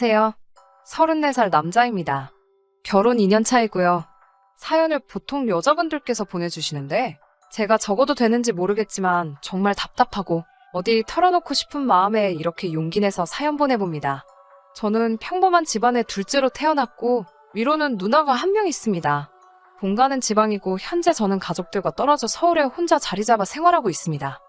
안녕하세요. 34살 남자입니다. 결혼 2년 차이고요. 사연을 보통 여자분들께서 보내주시는데 제가 적어도 되는지 모르겠지만 정말 답답하고 어디 털어놓고 싶은 마음에 이렇게 용기 내서 사연 보내봅니다. 저는 평범한 집안의 둘째로 태어났고 위로는 누나가 한 명 있습니다. 본가는 지방이고 현재 저는 가족들과 떨어져 서울에 혼자 자리 잡아 생활하고 있습니다.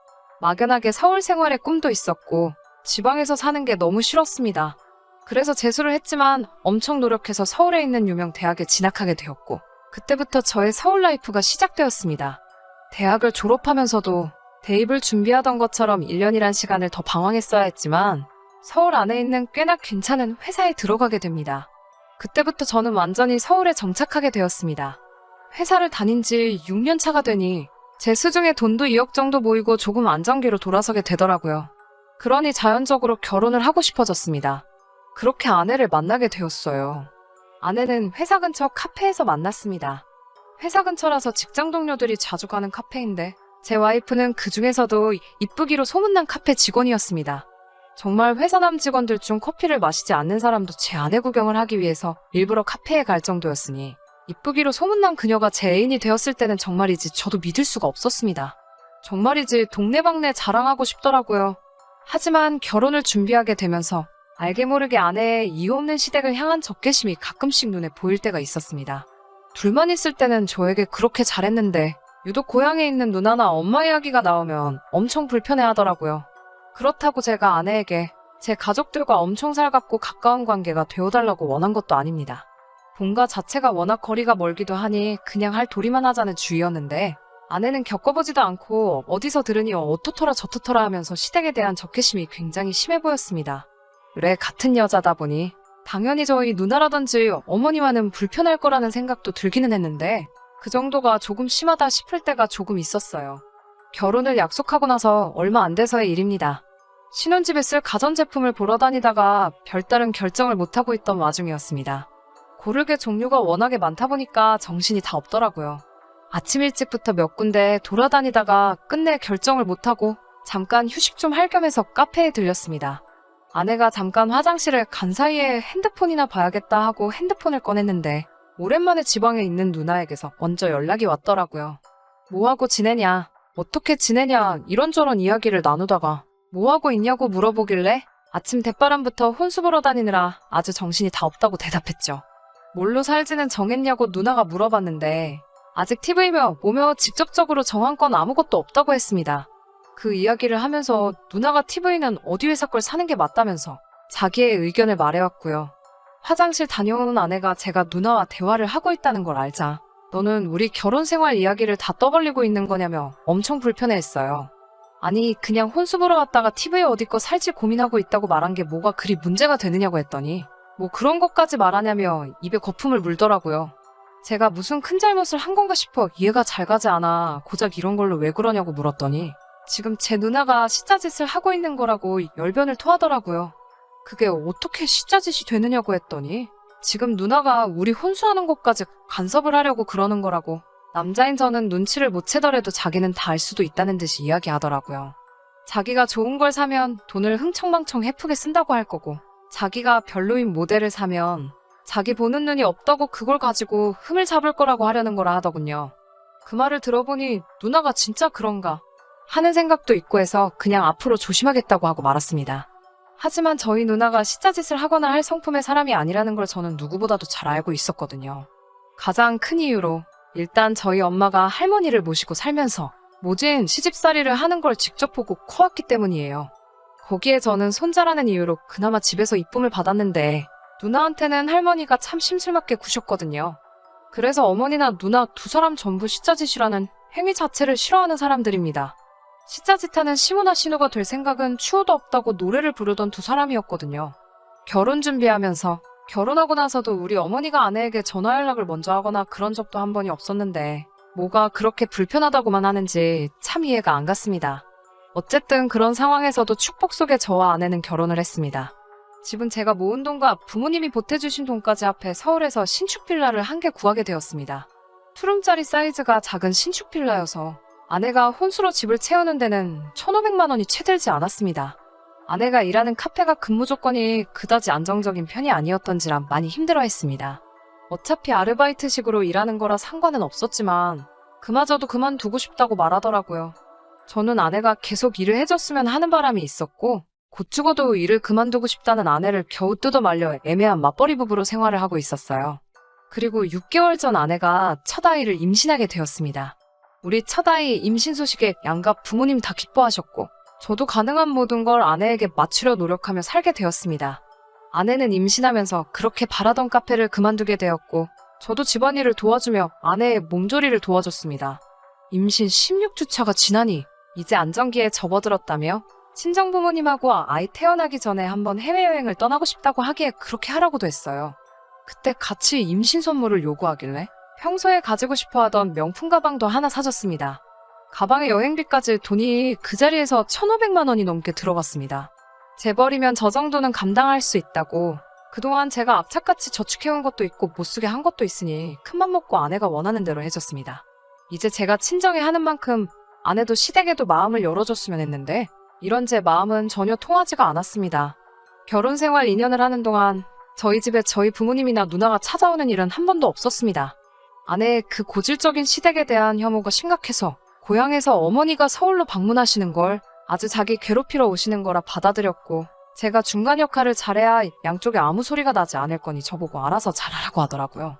막연하게 서울 생활의 꿈도 있었고 지방에서 사는 게 너무 싫었습니다. 그래서 재수를 했지만 엄청 노력해서 서울에 있는 유명 대학에 진학하게 되었고 그때부터 저의 서울 라이프가 시작되었습니다. 대학을 졸업하면서도 대입을 준비하던 것처럼 1년이란 시간을 더 방황했어야 했지만 서울 안에 있는 꽤나 괜찮은 회사에 들어가게 됩니다. 그때부터 저는 완전히 서울에 정착하게 되었습니다. 회사를 다닌 지 6년 차가 되니 제 수중에 돈도 2억 정도 모이고 조금 안정기로 돌아서게 되더라고요. 그러니 자연적으로 결혼을 하고 싶어졌습니다. 그렇게 아내를 만나게 되었어요. 아내는 회사 근처 카페에서 만났습니다. 회사 근처라서 직장 동료들이 자주 가는 카페인데 제 와이프는 그 중에서도 이쁘기로 소문난 카페 직원이었습니다. 정말 회사 남 직원들 중 커피를 마시지 않는 사람도 제 아내 구경을 하기 위해서 일부러 카페에 갈 정도였으니 이쁘기로 소문난 그녀가 제 애인이 되었을 때는 정말이지 저도 믿을 수가 없었습니다. 정말이지 동네방네 자랑하고 싶더라고요. 하지만 결혼을 준비하게 되면서 알게 모르게 아내의 이유 없는 시댁을 향한 적개심이 가끔씩 눈에 보일 때가 있었습니다. 둘만 있을 때는 저에게 그렇게 잘했는데 유독 고향에 있는 누나나 엄마 이야기가 나오면 엄청 불편해 하더라고요. 그렇다고 제가 아내에게 제 가족들과 엄청 살갑고 가까운 관계가 되어달라고 원한 것도 아닙니다. 본가 자체가 워낙 거리가 멀기도 하니 그냥 할 도리만 하자는 주의였는데 아내는 겪어보지도 않고 어디서 들으니 어떻더라 저떻더라 하면서 시댁에 대한 적개심이 굉장히 심해 보였습니다. 그래 같은 여자다 보니 당연히 저희 누나라든지 어머니와는 불편할 거라는 생각도 들기는 했는데 그 정도가 조금 심하다 싶을 때가 조금 있었어요. 결혼을 약속하고 나서 얼마 안 돼서의 일입니다. 신혼집에 쓸 가전제품을 보러 다니다가 별다른 결정을 못하고 있던 와중이었습니다. 고르게 종류가 워낙에 많다 보니까 정신이 다 없더라고요. 아침 일찍부터 몇 군데 돌아다니다가 끝내 결정을 못하고 잠깐 휴식 좀 할 겸해서 카페에 들렸습니다. 아내가 잠깐 화장실을 간 사이에 핸드폰이나 봐야겠다 하고 핸드폰을 꺼냈는데 오랜만에 지방에 있는 누나에게서 먼저 연락이 왔더라고요. 뭐하고 지내냐? 어떻게 지내냐? 이런저런 이야기를 나누다가 뭐하고 있냐고 물어보길래 아침 대바람부터 혼수 보러 다니느라 아주 정신이 다 없다고 대답했죠. 뭘로 살지는 정했냐고 누나가 물어봤는데 아직 TV며 뭐며 직접적으로 정한 건 아무것도 없다고 했습니다. 그 이야기를 하면서 누나가 TV는 어디 회사 걸 사는 게 맞다면서 자기의 의견을 말해왔고요. 화장실 다녀오는 아내가 제가 누나와 대화를 하고 있다는 걸 알자 너는 우리 결혼 생활 이야기를 다 떠벌리고 있는 거냐며 엄청 불편해했어요. 아니 그냥 혼수 보러 갔다가 TV에 어디 거 살지 고민하고 있다고 말한 게 뭐가 그리 문제가 되느냐고 했더니 뭐 그런 것까지 말하냐며 입에 거품을 물더라고요. 제가 무슨 큰 잘못을 한 건가 싶어 이해가 잘 가지 않아 고작 이런 걸로 왜 그러냐고 물었더니 지금 제 누나가 시자짓을 하고 있는 거라고 열변을 토하더라고요. 그게 어떻게 시자짓이 되느냐고 했더니 지금 누나가 우리 혼수하는 것까지 간섭을 하려고 그러는 거라고 남자인 저는 눈치를 못 채더라도 자기는 다 알 수도 있다는 듯이 이야기하더라고요. 자기가 좋은 걸 사면 돈을 흥청망청 헤프게 쓴다고 할 거고 자기가 별로인 모델을 사면 자기 보는 눈이 없다고 그걸 가지고 흠을 잡을 거라고 하려는 거라 하더군요. 그 말을 들어보니 누나가 진짜 그런가 하는 생각도 있고 해서 그냥 앞으로 조심하겠다고 하고 말았습니다. 하지만 저희 누나가 시자짓을 하거나 할 성품의 사람이 아니라는 걸 저는 누구보다도 잘 알고 있었거든요. 가장 큰 이유로 일단 저희 엄마가 할머니를 모시고 살면서 모진 시집살이를 하는 걸 직접 보고 커왔기 때문이에요. 거기에 저는 손자라는 이유로 그나마 집에서 이쁨을 받았는데 누나한테는 할머니가 참 심술맞게 구셨거든요. 그래서 어머니나 누나 두 사람 전부 시자짓이라는 행위 자체를 싫어하는 사람들입니다. 시자짓하는 시모나 신우가 될 생각은 추호도 없다고 노래를 부르던 두 사람이었거든요. 결혼 준비하면서 결혼하고 나서도 우리 어머니가 아내에게 전화 연락을 먼저 하거나 그런 적도 한 번이 없었는데 뭐가 그렇게 불편하다고만 하는지 참 이해가 안 갔습니다. 어쨌든 그런 상황에서도 축복 속에 저와 아내는 결혼을 했습니다. 집은 제가 모은 돈과 부모님이 보태주신 돈까지 합해 서울에서 신축 빌라를 한 개 구하게 되었습니다. 투룸짜리 사이즈가 작은 신축 빌라여서 아내가 혼수로 집을 채우는 데는 1,500만 원이 채 들지 않았습니다. 아내가 일하는 카페가 근무 조건이 그다지 안정적인 편이 아니었던지라 많이 힘들어했습니다. 어차피 아르바이트식으로 일하는 거라 상관은 없었지만 그마저도 그만두고 싶다고 말하더라고요. 저는 아내가 계속 일을 해줬으면 하는 바람이 있었고 곧 죽어도 일을 그만두고 싶다는 아내를 겨우 뜯어 말려 애매한 맞벌이 부부로 생활을 하고 있었어요. 그리고 6개월 전 아내가 첫 아이를 임신하게 되었습니다. 우리 첫 아이 임신 소식에 양가 부모님 다 기뻐하셨고 저도 가능한 모든 걸 아내에게 맞추려 노력하며 살게 되었습니다. 아내는 임신하면서 그렇게 바라던 카페를 그만두게 되었고 저도 집안일을 도와주며 아내의 몸조리를 도와줬습니다. 임신 16주차가 지나니 이제 안정기에 접어들었다며 친정 부모님하고 아이 태어나기 전에 한번 해외여행을 떠나고 싶다고 하기에 그렇게 하라고도 했어요. 그때 같이 임신 선물을 요구하길래 평소에 가지고 싶어 하던 명품 가방도 하나 사줬습니다. 가방에 여행비까지 돈이 그 자리에서 1,500만 원이 넘게 들어갔습니다. 재벌이면 저 정도는 감당할 수 있다고 그동안 제가 악착같이 저축해온 것도 있고 못 쓰게 한 것도 있으니 큰맘 먹고 아내가 원하는 대로 해줬습니다. 이제 제가 친정에 하는 만큼 아내도 시댁에도 마음을 열어줬으면 했는데 이런 제 마음은 전혀 통하지가 않았습니다. 결혼 생활 2년을 하는 동안 저희 집에 저희 부모님이나 누나가 찾아오는 일은 한 번도 없었습니다. 아내의 그 고질적인 시댁에 대한 혐오가 심각해서 고향에서 어머니가 서울로 방문하시는 걸 아주 자기 괴롭히러 오시는 거라 받아들였고 제가 중간 역할을 잘해야 양쪽에 아무 소리가 나지 않을 거니 저보고 알아서 잘하라고 하더라고요.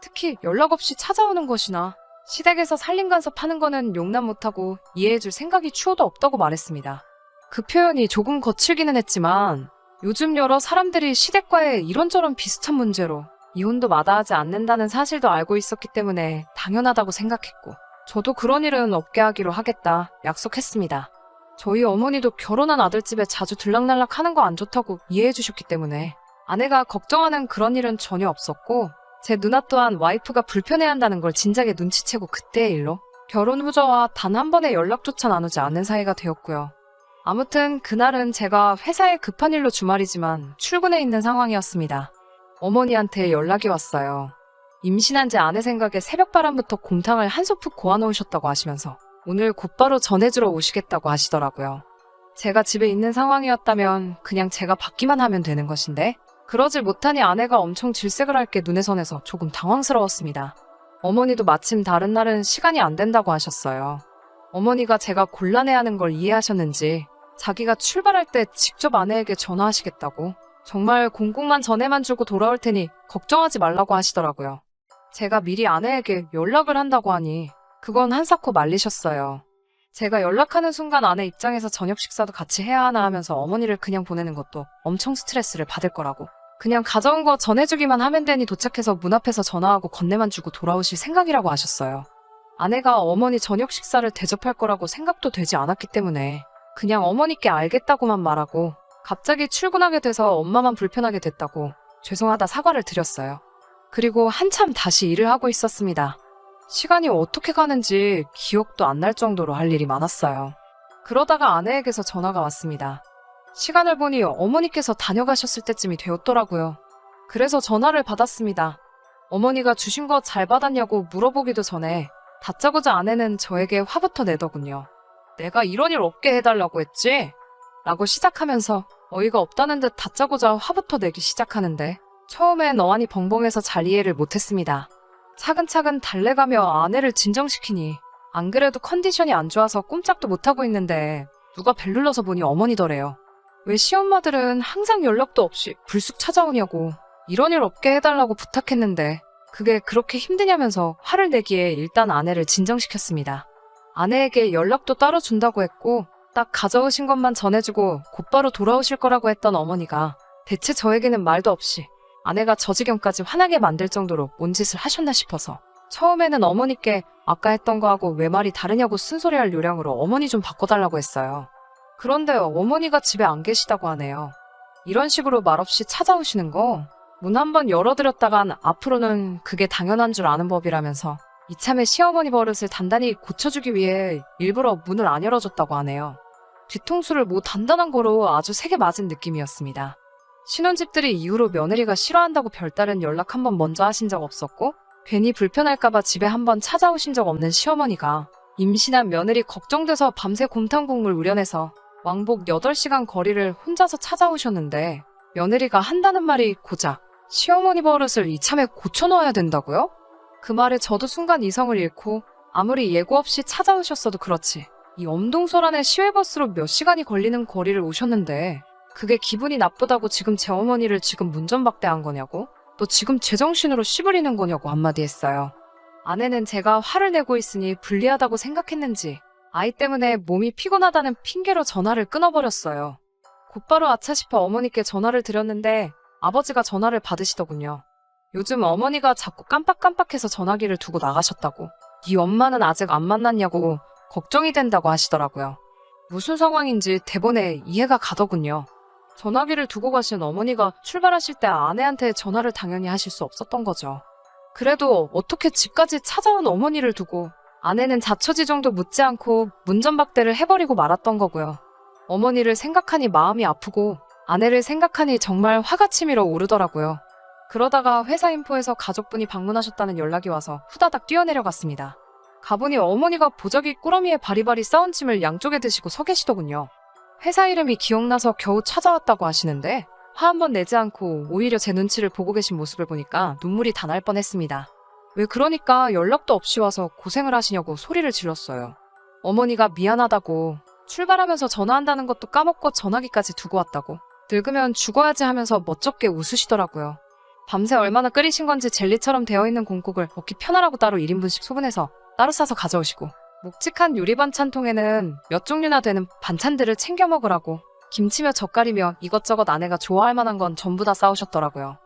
특히 연락 없이 찾아오는 것이나 시댁에서 살림 간섭 하는 거는 용납 못하고 이해해줄 생각이 추호도 없다고 말했습니다. 그 표현이 조금 거칠기는 했지만 요즘 여러 사람들이 시댁과의 이런저런 비슷한 문제로 이혼도 마다하지 않는다는 사실도 알고 있었기 때문에 당연하다고 생각했고 저도 그런 일은 없게 하기로 하겠다 약속했습니다. 저희 어머니도 결혼한 아들 집에 자주 들락날락 하는 거 안 좋다고 이해해 주셨기 때문에 아내가 걱정하는 그런 일은 전혀 없었고 제 누나 또한 와이프가 불편해한다는 걸 진작에 눈치채고 그때의 일로 결혼 후 저와 단 한 번의 연락조차 나누지 않는 사이가 되었고요. 아무튼 그날은 제가 회사에 급한 일로 주말이지만 출근해 있는 상황이었습니다. 어머니한테 연락이 왔어요. 임신한 지 아내 생각에 새벽바람부터 곰탕을 한 소프 고아놓으셨다고 하시면서 오늘 곧바로 전해주러 오시겠다고 하시더라고요. 제가 집에 있는 상황이었다면 그냥 제가 받기만 하면 되는 것인데 그러질 못하니 아내가 엄청 질색을 할 게 눈에 선해서 조금 당황스러웠습니다. 어머니도 마침 다른 날은 시간이 안 된다고 하셨어요. 어머니가 제가 곤란해하는 걸 이해하셨는지 자기가 출발할 때 직접 아내에게 전화하시겠다고 정말 공공만 전해만 주고 돌아올 테니 걱정하지 말라고 하시더라고요. 제가 미리 아내에게 연락을 한다고 하니 그건 한사코 말리셨어요. 제가 연락하는 순간 아내 입장에서 저녁 식사도 같이 해야 하나 하면서 어머니를 그냥 보내는 것도 엄청 스트레스를 받을 거라고. 그냥 가져온 거 전해주기만 하면 되니 도착해서 문 앞에서 전화하고 건네만 주고 돌아오실 생각이라고 하셨어요. 아내가 어머니 저녁 식사를 대접할 거라고 생각도 되지 않았기 때문에 그냥 어머니께 알겠다고만 말하고 갑자기 출근하게 돼서 엄마만 불편하게 됐다고 죄송하다 사과를 드렸어요. 그리고 한참 다시 일을 하고 있었습니다. 시간이 어떻게 가는지 기억도 안 날 정도로 할 일이 많았어요. 그러다가 아내에게서 전화가 왔습니다. 시간을 보니 어머니께서 다녀가셨을 때쯤이 되었더라고요. 그래서 전화를 받았습니다. 어머니가 주신 거 잘 받았냐고 물어보기도 전에 다짜고짜 아내는 저에게 화부터 내더군요. 내가 이런 일 없게 해달라고 했지? 라고 시작하면서 어이가 없다는 듯 다짜고짜 화부터 내기 시작하는데 처음엔 어안이 벙벙해서 잘 이해를 못했습니다. 차근차근 달래가며 아내를 진정시키니 안 그래도 컨디션이 안 좋아서 꼼짝도 못하고 있는데 누가 벨 눌러서 보니 어머니더래요. 왜 시엄마들은 항상 연락도 없이 불쑥 찾아오냐고 이런 일 없게 해달라고 부탁했는데 그게 그렇게 힘드냐면서 화를 내기에 일단 아내를 진정시켰습니다. 아내에게 연락도 따로 준다고 했고 딱 가져오신 것만 전해주고 곧바로 돌아오실 거라고 했던 어머니가 대체 저에게는 말도 없이 아내가 저 지경까지 화나게 만들 정도로 뭔 짓을 하셨나 싶어서 처음에는 어머니께 아까 했던 거하고 왜 말이 다르냐고 쓴소리할 요량으로 어머니 좀 바꿔달라고 했어요. 그런데 어머니가 집에 안 계시다고 하네요. 이런 식으로 말없이 찾아오시는 거 문 한 번 열어드렸다간 앞으로는 그게 당연한 줄 아는 법이라면서 이참에 시어머니 버릇을 단단히 고쳐주기 위해 일부러 문을 안 열어줬다고 하네요. 뒤통수를 뭐 단단한 거로 아주 세게 맞은 느낌이었습니다. 신혼집들이 이후로 며느리가 싫어한다고 별다른 연락 한 번 먼저 하신 적 없었고 괜히 불편할까봐 집에 한 번 찾아오신 적 없는 시어머니가 임신한 며느리 걱정돼서 밤새 곰탕 국물 우려내서 왕복 8시간 거리를 혼자서 찾아오셨는데 며느리가 한다는 말이 고작 시어머니 버릇을 이참에 고쳐놓아야 된다고요? 그 말에 저도 순간 이성을 잃고 아무리 예고 없이 찾아오셨어도 그렇지 이 엄동설안에 시외버스로 몇 시간이 걸리는 거리를 오셨는데 그게 기분이 나쁘다고 지금 제 어머니를 지금 문전박대한 거냐고? 너 지금 제정신으로 씨부리는 거냐고 한마디 했어요. 아내는 제가 화를 내고 있으니 불리하다고 생각했는지 아이 때문에 몸이 피곤하다는 핑계로 전화를 끊어버렸어요. 곧바로 아차 싶어 어머니께 전화를 드렸는데 아버지가 전화를 받으시더군요. 요즘 어머니가 자꾸 깜빡깜빡해서 전화기를 두고 나가셨다고. 네 엄마는 아직 안 만났냐고 걱정이 된다고 하시더라고요. 무슨 상황인지 대본에 이해가 가더군요. 전화기를 두고 가신 어머니가 출발하실 때 아내한테 전화를 당연히 하실 수 없었던 거죠. 그래도 어떻게 집까지 찾아온 어머니를 두고 아내는 자초지종도 묻지 않고 문전박대를 해버리고 말았던 거고요. 어머니를 생각하니 마음이 아프고 아내를 생각하니 정말 화가 치밀어 오르더라고요. 그러다가 회사 인포에서 가족분이 방문하셨다는 연락이 와서 후다닥 뛰어내려갔습니다. 가보니 어머니가 보자기 꾸러미에 바리바리 싸운 침을 양쪽에 드시고 서 계시더군요. 회사 이름이 기억나서 겨우 찾아왔다고 하시는데 화 한 번 내지 않고 오히려 제 눈치를 보고 계신 모습을 보니까 눈물이 다 날 뻔했습니다. 왜 그러니까 연락도 없이 와서 고생을 하시냐고 소리를 질렀어요. 어머니가 미안하다고 출발하면서 전화한다는 것도 까먹고 전화기까지 두고 왔다고 늙으면 죽어야지 하면서 멋쩍게 웃으시더라고요. 밤새 얼마나 끓이신 건지 젤리처럼 되어 있는 공국을 먹기 편하라고 따로 1인분씩 소분해서 따로 싸서 가져오시고 묵직한 유리 반찬통에는 몇 종류나 되는 반찬들을 챙겨 먹으라고 김치며 젓갈이며 이것저것 아내가 좋아할 만한 건 전부 다 싸우셨더라고요.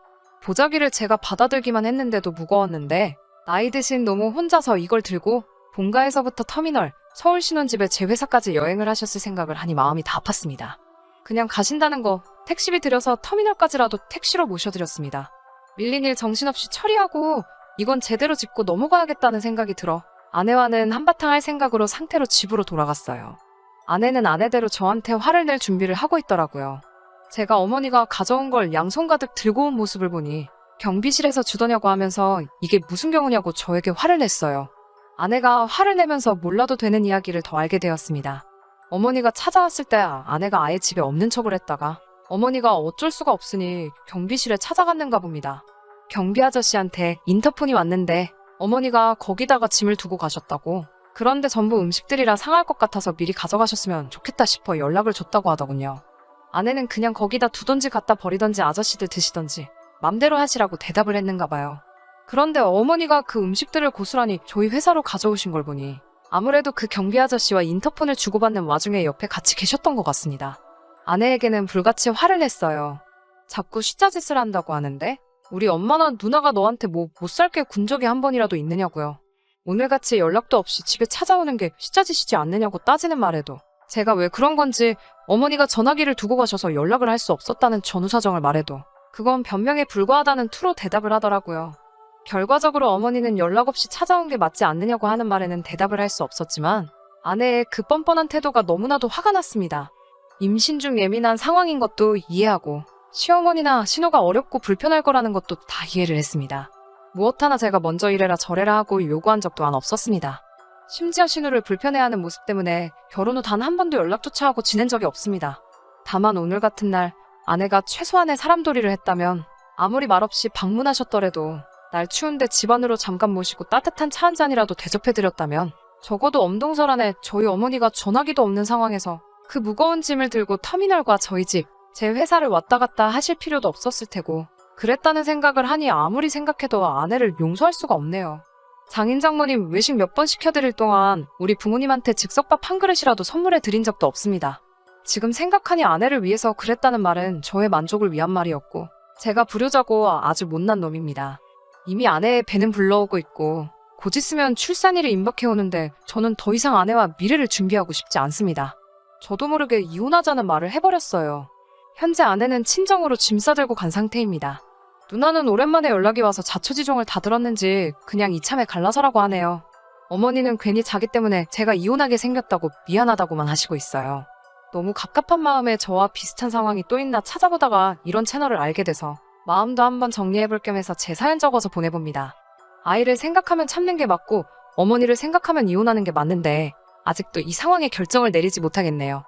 보자기를 제가 받아들기만 했는데도 무거웠는데 나이 드신 노모 혼자서 이걸 들고 본가에서부터 터미널, 서울 신혼집에 제 회사까지 여행을 하셨을 생각을 하니 마음이 다 아팠습니다. 그냥 가신다는 거 택시비 들여서 터미널까지라도 택시로 모셔드렸습니다. 밀린 일 정신없이 처리하고 이건 제대로 짚고 넘어가야겠다는 생각이 들어 아내와는 한바탕 할 생각으로 상태로 집으로 돌아갔어요. 아내는 아내대로 저한테 화를 낼 준비를 하고 있더라고요. 제가 어머니가 가져온 걸 양손 가득 들고 온 모습을 보니 경비실에서 주더냐고 하면서 이게 무슨 경우냐고 저에게 화를 냈어요. 아내가 화를 내면서 몰라도 되는 이야기를 더 알게 되었습니다. 어머니가 찾아왔을 때 아내가 아예 집에 없는 척을 했다가 어머니가 어쩔 수가 없으니 경비실에 찾아갔는가 봅니다. 경비 아저씨한테 인터폰이 왔는데 어머니가 거기다가 짐을 두고 가셨다고. 그런데 전부 음식들이라 상할 것 같아서 미리 가져가셨으면 좋겠다 싶어 연락을 줬다고 하더군요. 아내는 그냥 거기다 두던지 갖다 버리던지 아저씨들 드시던지 맘대로 하시라고 대답을 했는가 봐요. 그런데 어머니가 그 음식들을 고스란히 저희 회사로 가져오신 걸 보니 아무래도 그 경비 아저씨와 인터폰을 주고받는 와중에 옆에 같이 계셨던 것 같습니다. 아내에게는 불같이 화를 냈어요. 자꾸 시자짓을 한다고 하는데 우리 엄마나 누나가 너한테 뭐 못 살게 군 적이 한 번이라도 있느냐고요. 오늘같이 연락도 없이 집에 찾아오는 게 시자짓이지 않느냐고 따지는 말에도 제가 왜 그런 건지 어머니가 전화기를 두고 가셔서 연락을 할 수 없었다는 전후 사정을 말해도 그건 변명에 불과하다는 투로 대답을 하더라고요. 결과적으로 어머니는 연락 없이 찾아온 게 맞지 않느냐고 하는 말에는 대답을 할 수 없었지만 아내의 그 뻔뻔한 태도가 너무나도 화가 났습니다. 임신 중 예민한 상황인 것도 이해하고 시어머니나 신호가 어렵고 불편할 거라는 것도 다 이해를 했습니다. 무엇 하나 제가 먼저 이래라 저래라 하고 요구한 적도 안 없었습니다. 심지어 신우를 불편해하는 모습 때문에 결혼 후 단 한 번도 연락조차 하고 지낸 적이 없습니다. 다만 오늘 같은 날 아내가 최소한의 사람돌이를 했다면 아무리 말없이 방문하셨더라도 날 추운데 집 안으로 잠깐 모시고 따뜻한 차 한 잔이라도 대접해드렸다면 적어도 엄동설 안에 저희 어머니가 전화기도 없는 상황에서 그 무거운 짐을 들고 터미널과 저희 집, 제 회사를 왔다 갔다 하실 필요도 없었을 테고 그랬다는 생각을 하니 아무리 생각해도 아내를 용서할 수가 없네요. 장인 장모님 외식 몇 번 시켜드릴 동안 우리 부모님한테 즉석밥 한 그릇이라도 선물해 드린 적도 없습니다. 지금 생각하니 아내를 위해서 그랬다는 말은 저의 만족을 위한 말이었고 제가 부류자고 아주 못난 놈입니다. 이미 아내의 배는 불러오고 있고 곧 있으면 출산일이 임박해오는데 저는 더 이상 아내와 미래를 준비하고 싶지 않습니다. 저도 모르게 이혼하자는 말을 해버렸어요. 현재 아내는 친정으로 짐 싸들고 간 상태입니다. 누나는 오랜만에 연락이 와서 자초지종을 다 들었는지 그냥 이참에 갈라서라고 하네요. 어머니는 괜히 자기 때문에 제가 이혼하게 생겼다고 미안하다고만 하시고 있어요. 너무 갑갑한 마음에 저와 비슷한 상황이 또 있나 찾아보다가 이런 채널을 알게 돼서 마음도 한번 정리해볼 겸 해서 제 사연 적어서 보내봅니다. 아이를 생각하면 참는 게 맞고 어머니를 생각하면 이혼하는 게 맞는데 아직도 이 상황에 결정을 내리지 못하겠네요.